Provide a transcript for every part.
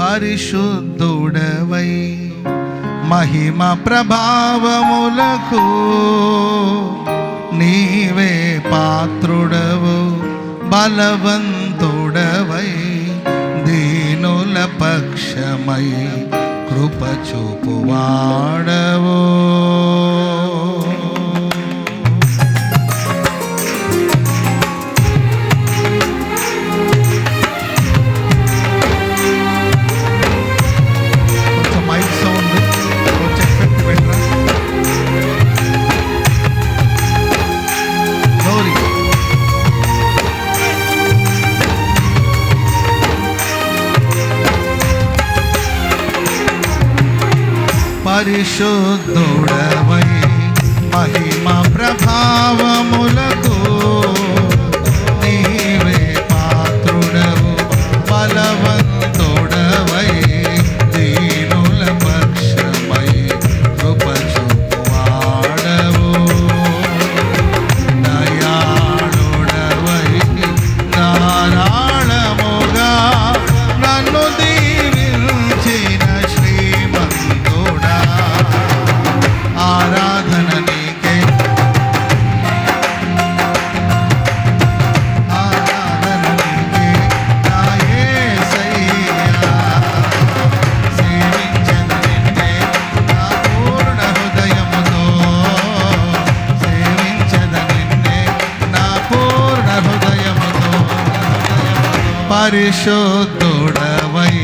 పరిశుద్ధుడవై మహిమ ప్రభావములకు నీవే పాత్రుడవు బలవంతుడవై దీనుల పక్షమై కృప చూపువాడవో పరిశుద్ధుడవై మహిమ ప్రభావములకు പരിശുദ്ധുടവൈ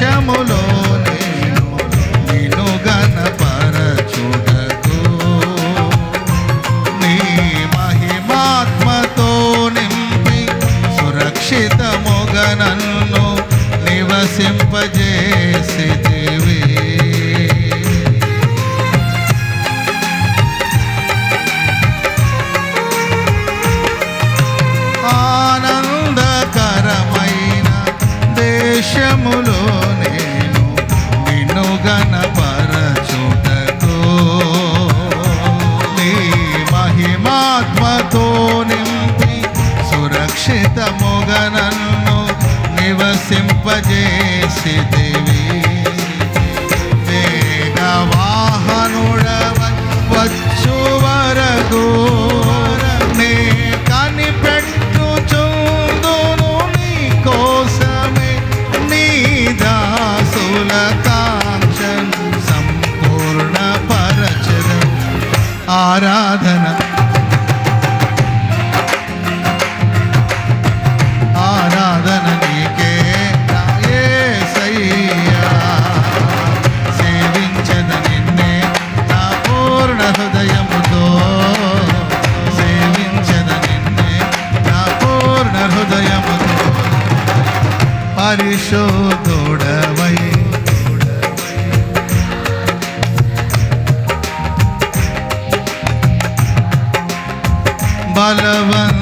chamou. जैसे ಬಲವಂತ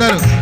gönderirim.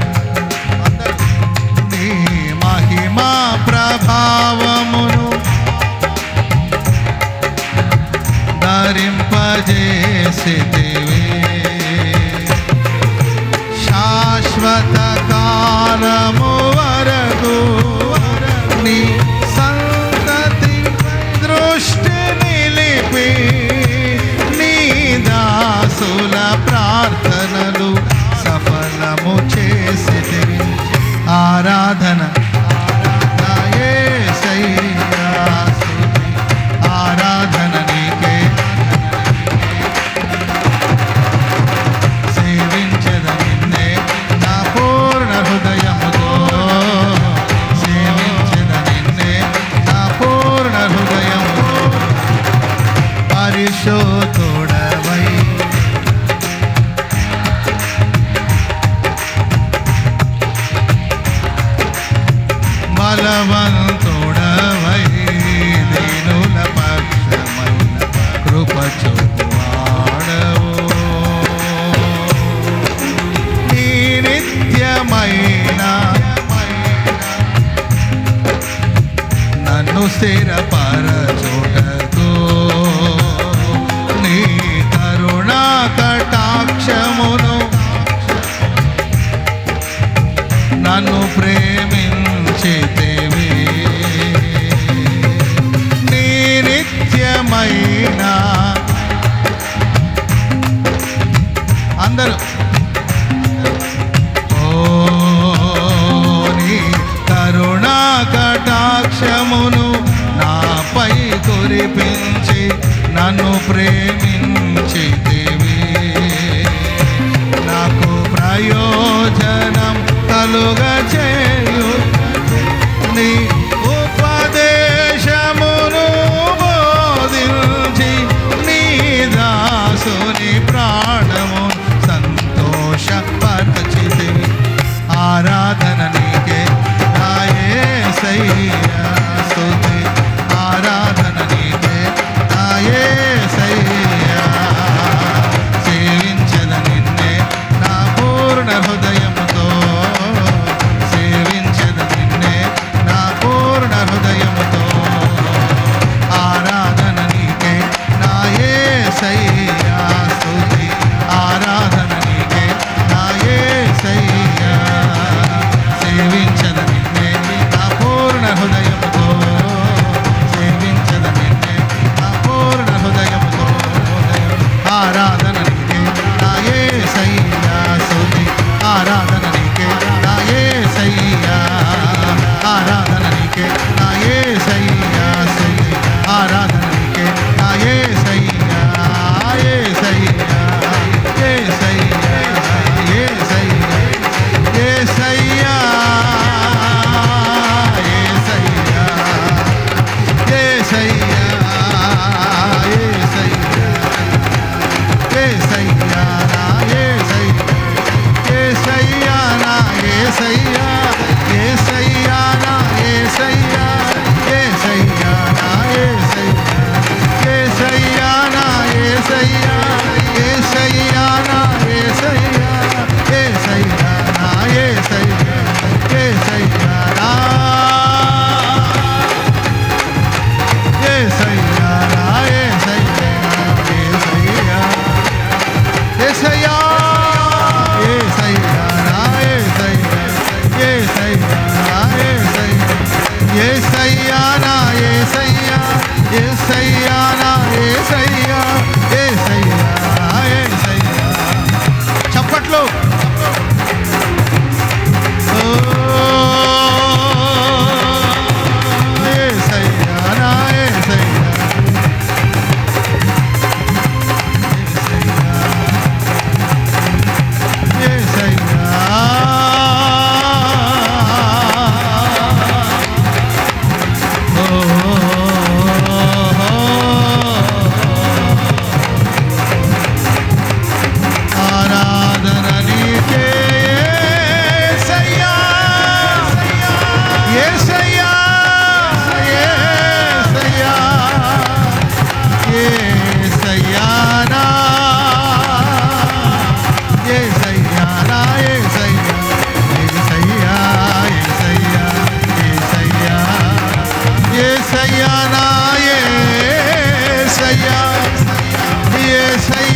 gracias.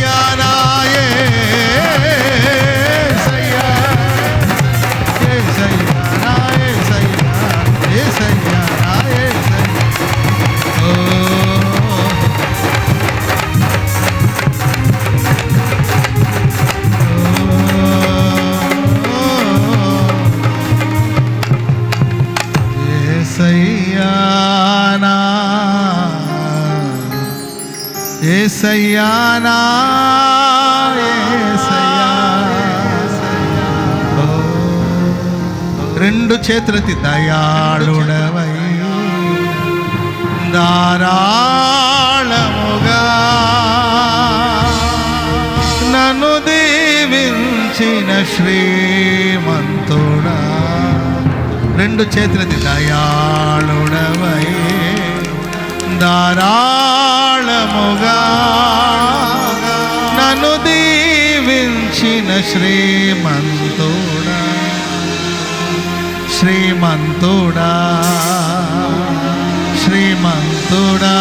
ఏసయ్యా నా రెండు చేతులెత్తి దయాళుడవై ధారాళముగా నన్ను దీవించిన శ్రీమంతుడా. రెండు చేతులెత్తి దయాళుడవై ధారా శ్రీరాముగా నన్ను దీవించిన శ్రీమంతుడా. శ్రీమంతుడా. శ్రీమంతుడా.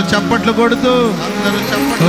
అందరూ చప్పట్లు కొడుతూ అందరూ చప్పట్లు